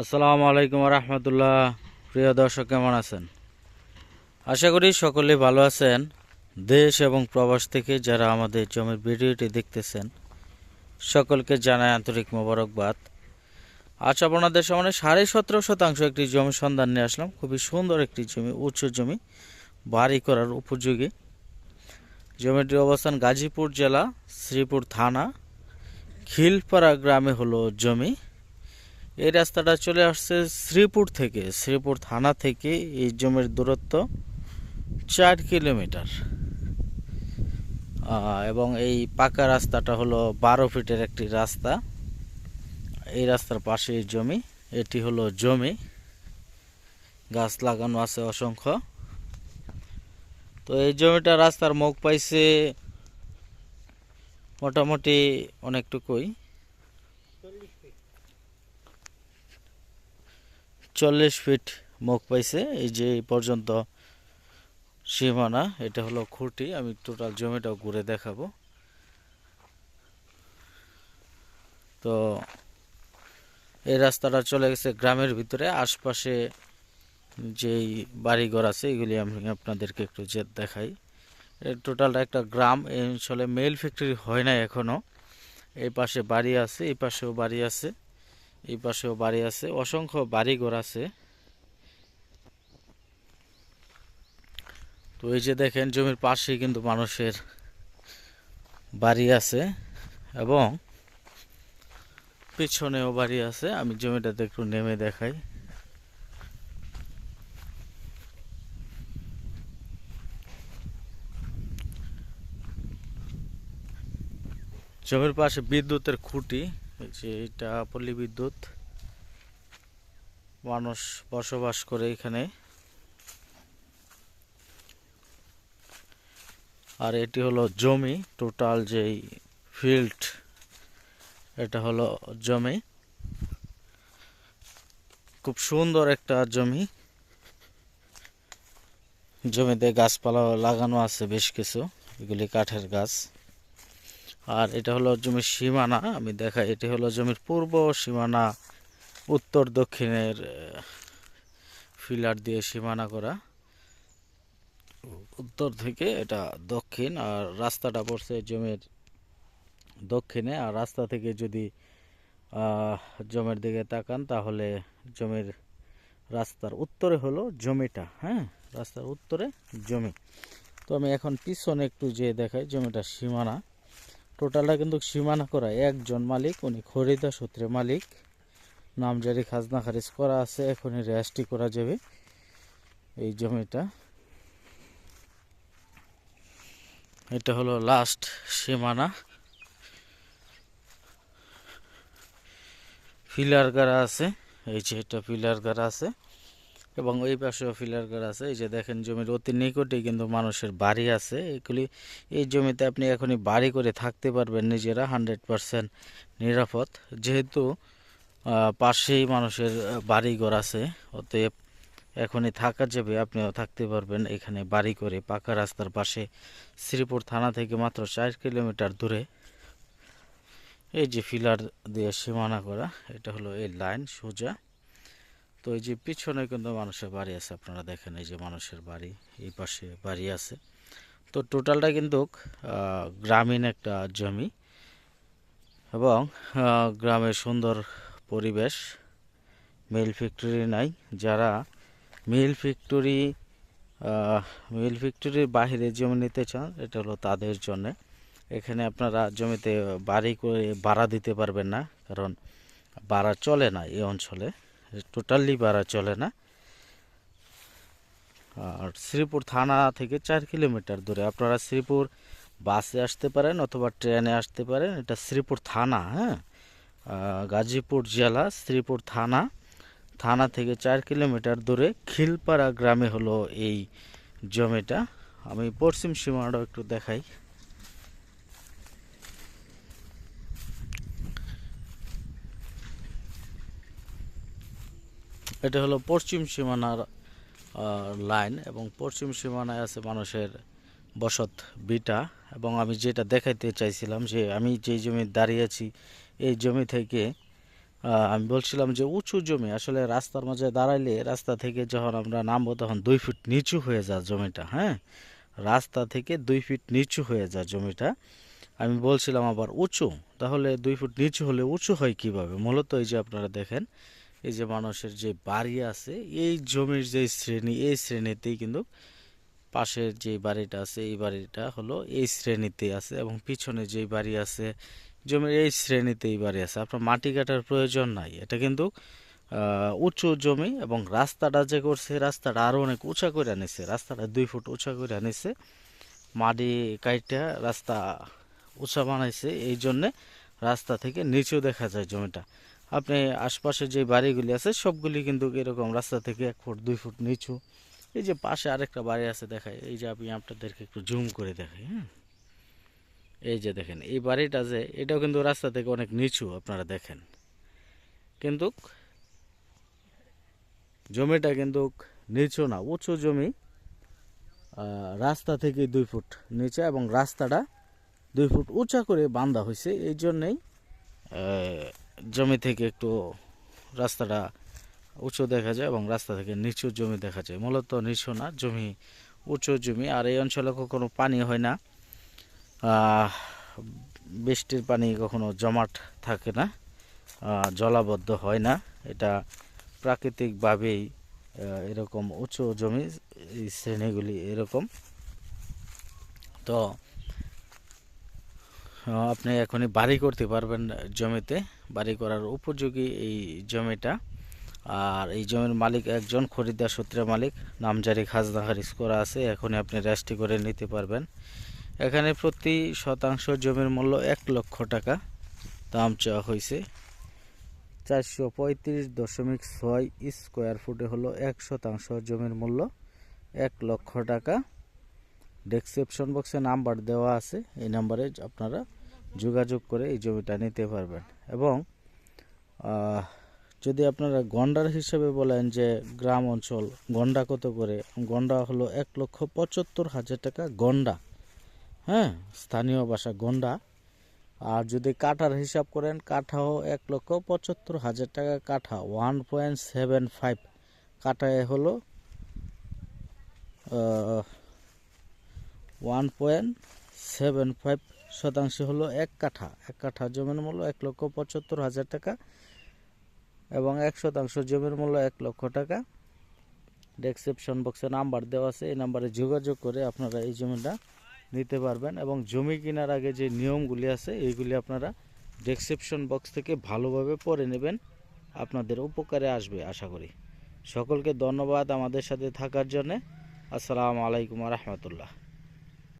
আসসালামু আলাইকুম রহমতুল্লাহ। প্রিয় দর্শক, কেমন আছেন? আশা করি সকলে ভালো আছেন। দেশ এবং প্রবাস থেকে যারা আমাদের জমির ভিডিওটি দেখতেছেন, সকলকে জানায় আন্তরিক মোবারকবাদ। আজ আপনাদের সামনে সাড়ে সতেরো শতাংশ একটি জমি সন্ধান নিয়ে আসলাম। খুবই সুন্দর একটি জমি, উচ্চ জমি, বাড়ি করার উপযোগী। জমিটির অবস্থান গাজীপুর জেলা, শ্রীপুর থানা, খিলপাড়া গ্রামে হলো জমি। এই রাস্তাটা চলে আসছে শ্রীপুর থেকে, শ্রীপুর থানা থেকে, এই জমির দূরত্ব চার কিলোমিটার। এবং এই পাকা রাস্তাটা হলো বারো ফিটের একটি রাস্তা। এই রাস্তার পাশে জমি, এটি হলো জমি। গাছ লাগানো আছে অসংখ্য। তো এই জমিটা রাস্তার মুখ পাইছে মোটামুটি অনেকটুকুই। চল্লিশ ফিট মুখ পাইছে, এই যে এই পর্যন্ত সীমানা, এটা হলো খুঁটি, আমি টোটাল জমিটাও ঘুরে দেখাবো। তো এই রাস্তাটা চলে গেছে গ্রামের ভিতরে, আশপাশে যেই বাড়িঘর আছে, এগুলি আমি আপনাদেরকে একটু যে দেখাই। টোটালটা একটা গ্রাম, এই অঞ্চলে মেল ফ্যাক্টরি হয় না এখনও এই পাশে বাড়ি আছে, এই পাশেও বাড়ি আছে। এই পাশেও বাড়ি আছে। অসংখ্য বাড়িঘর আছে। তো এই যে দেখেন, জমির পাশে কিন্তু মানুষের বাড়ি আছে এবং পিছনেও বাড়ি আছে। আমি জমিটাতে একটু নেমে দেখাই। জমির পাশে বিদ্যুতের খুঁটি। যে এটা পল্লী বিদ্যুৎ। মানুষ বসবাস করে এখানে। আর এটি হলো জমি, টোটাল যেই ফিল্ড, এটা হলো জমি। খুব সুন্দর একটা জমি। জমিতে গাছপালা লাগানো আছে বেশ কিছু, এগুলি কাঠের গাছ। আর এটা হলো জমির সীমানা, আমি দেখাই, এটি হলো জমির পূর্ব সীমানা, উত্তর দক্ষিণের ফিলার দিয়ে সীমানা করা। উত্তর থেকে এটা দক্ষিণ, আর রাস্তাটা পড়ছে জমির দক্ষিণে, আর রাস্তা থেকে যদি জমির দিকে তাকান, তাহলে জমির রাস্তার উত্তরে হলো জমিটা হ্যাঁ? রাস্তার উত্তরে জমি। তো আমি এখন পিছনে একটু যে দেখাই, জমিটা সীমানা। টোটালটা কিন্তু সীমানা করা, একজন মালিক, উনি খরিদা সূত্রে মালিক। নামজারি খাজনা খারিজ করা আছে, এখনই রেজিস্ট্রি করা যাবে এই জমিটা। এটা হলো লাস্ট সীমানা। ফিলার গাড়া আছে, এই যে এটা ফিলার গাড়া আছে। এবং ওই পাশেও ফিলার গাড়া আছে। এই যে দেখেন জমির অতি নিকটেই কিন্তু মানুষের বাড়ি আছে। এগুলি, এই জমিতে আপনি এখনই বাড়ি করে থাকতে পারবেন, নিজেরা হান্ড্রেড পারসেন্ট নিরাপদ। যেহেতু পাশেই মানুষের বাড়ি ঘর আছে, অতএব এখনই থাকা যাবে, আপনিও থাকতে পারবেন এখানে বাড়ি করে। পাকা রাস্তার পাশে শ্রীপুর থানা থেকে মাত্র চার কিলোমিটার দূরে। এই যে ফিলার দিয়ে সীমানা করা, এটা হলো এই লাইন সোজা। তো এই যে পিছনে কিন্তু মানুষের বাড়ি আছে, আপনারা দেখেন এই যে মানুষের বাড়ি, এই পাশে বাড়ি আছে। তো টোটালটা কিন্তু গ্রামীণ একটা জমি এবং গ্রামের সুন্দর পরিবেশ, মিল ফ্যাক্টরি নাই। যারা মিল ফ্যাক্টরি মিল ফ্যাক্টরির বাইরে জমি নিতে চান, এটা হলো তাদের জন্যে। এখানে আপনারা জমিতে বাড়ি করে ভাড়া দিতে পারবেন না, কারণ ভাড়া চলে না এই অঞ্চলে। টোটালি ভাড়া চলে না। আর শ্রীপুর থানা থেকে চার কিলোমিটার দূরে। আপনারা শ্রীপুর বাসে আসতে পারেন অথবা ট্রেনে আসতে পারেন। এটা শ্রীপুর থানা হ্যাঁ? গাজীপুর জেলা, শ্রীপুর থানা। থানা থেকে চার কিলোমিটার দূরে খিলপাড়া গ্রামে হলো এই জমিটা। আমি পশ্চিম সীমানাটাও একটু দেখাই। এটা হলো পশ্চিম সীমানার লাইন এবং পশ্চিম সীমানায় আছে মানুষের বসত বিটা এবং আমি যেটা দেখাইতে চাইছিলাম যে আমি যে জমি দাঁড়িয়ে আছি, এই জমি থেকে আমি বলছিলাম যে উঁচু জমি, আসলে রাস্তার মাঝে দাঁড়াইলে রাস্তা থেকে যখন আমরা নামবো তখন দুই ফিট নিচু হয়ে যায় জমিটা হ্যাঁ? রাস্তা থেকে দুই ফিট নিচু হয়ে যায় জমিটা। আমি বলছিলাম আবার উঁচু, তাহলে দুই ফুট নিচু হলে উঁচু হয় কীভাবে? মূলত এই যে আপনারা দেখেন এই যে মানুষের যে বাড়ি আছে, এই জমির যে শ্রেণি, এই শ্রেণীতেই কিন্তু পাশের যে বাড়িটা আছে, এই বাড়িটা হলো এই শ্রেণীতে আছে এবং পিছনে যে বাড়ি আছে, জমির এই শ্রেণীতে এই বাড়ি আছে। আপনার মাটি কাটার প্রয়োজন নাই। এটা কিন্তু উঁচু জমি এবং রাস্তাটা যে করছে, রাস্তাটা আরও অনেক উঁচা করে আনিছে রাস্তাটা দুই ফুট উঁচা করে আনিছে মাটি কাইটা রাস্তা উঁচা বানাইছে। এই জন্যে রাস্তা থেকে নিচু দেখা যায় জমিটা। আপনি আশপাশে যে বাড়িগুলি আছে, সবগুলি কিন্তু এরকম রাস্তা থেকে এক ফুট, দুই ফুট নিচু। এই যে পাশে আরেকটা বাড়ি আছে দেখায় এই যে আমি আপনাদেরকে একটু জুম করে দেখাই হ্যাঁ? এই যে দেখেন, এই বাড়িটা যে, এটাও কিন্তু রাস্তা থেকে অনেক নিচু, আপনারা দেখেন। কিন্তু জমিটা কিন্তু নিচু না, উঁচু জমি রাস্তা থেকে দুই ফুট নিচে এবং রাস্তাটা দুই ফুট উঁচা করে বাঁধা হয়েছে। এই জন্যেই জমি থেকে একটু রাস্তাটা উঁচু দেখা যায় এবং রাস্তা থেকে নিচু জমি দেখা যায়। মূলত নিচু না, জমি, উঁচু জমি। আর এই অঞ্চলে কখনো পানি হয় না। বৃষ্টির পানি কখনো জমাট থাকে না জলাবদ্ধ হয় না। এটা প্রাকৃতিকভাবেই এরকম উঁচু জমি, এই শ্রেণীগুলি এরকম। তো আপনি এখনই বাড়ি করতে পারবেন জমিতে। বাড়ি করার উপযোগী এই জমিটা। আর এই জমির মালিক একজন, খরিদ্দার সূত্রে মালিক। নামজারি খাজনা খারিজ করা আছে, এখনই আপনি রেজিস্ট্রি করে নিতে পারবেন। এখানে প্রতি শতাংশ জমির মূল্য এক লক্ষ টাকা। দাম চাওয়া হয়েছে চারশো পঁয়ত্রিশ দশমিক ছয় স্কোয়ার ফুটে হলো এক শতাংশ জমির মূল্য এক লক্ষ টাকা। ডেসক্রিপশন বক্সে নাম্বার দেওয়া আছে, এই নাম্বারে আপনারা যোগাযোগ করে এই জমিটা নিতে পারবেন। এবং যদি আপনারা গন্ডার হিসেবে বলেন যে গ্রাম অঞ্চল, গন্ডা কত করে? গন্ডা হলো এক লক্ষ পঁচাত্তর হাজার টাকা গন্ডা। হ্যাঁ স্থানীয় ভাষা গন্ডা। আর যদি কাঠার হিসাব করেন কাঠাও এক লক্ষ পঁচাত্তর হাজার টাকা কাঠা ওয়ান পয়েন্ট সেভেন ফাইভ কাঠায় হলো ওয়ান পয়েন্ট সেভেন ফাইভ শতাংশ হলো এক কাঠা। এক কাঠা জমির মূল্য এক লক্ষ পঁচাত্তর হাজার টাকা এবং এক শতাংশ জমির মূল্য এক লক্ষ টাকা। ডেসক্রিপশন বক্সে নাম্বার দেওয়া আছে। এই নাম্বারে যোগাযোগ করে আপনারা এই জমিটা নিতে পারবেন এবং জমি কেনার আগে যে নিয়মগুলি আছে, এইগুলি আপনারা ডেসক্রিপশন বক্স থেকে ভালোভাবে পড়ে নেবেন। আপনাদের উপকারে আসবে, আশা করি। সকলকে ধন্যবাদ আমাদের সাথে থাকার জন্যে। আসসালামু আলাইকুম রহমতুল্লাহ।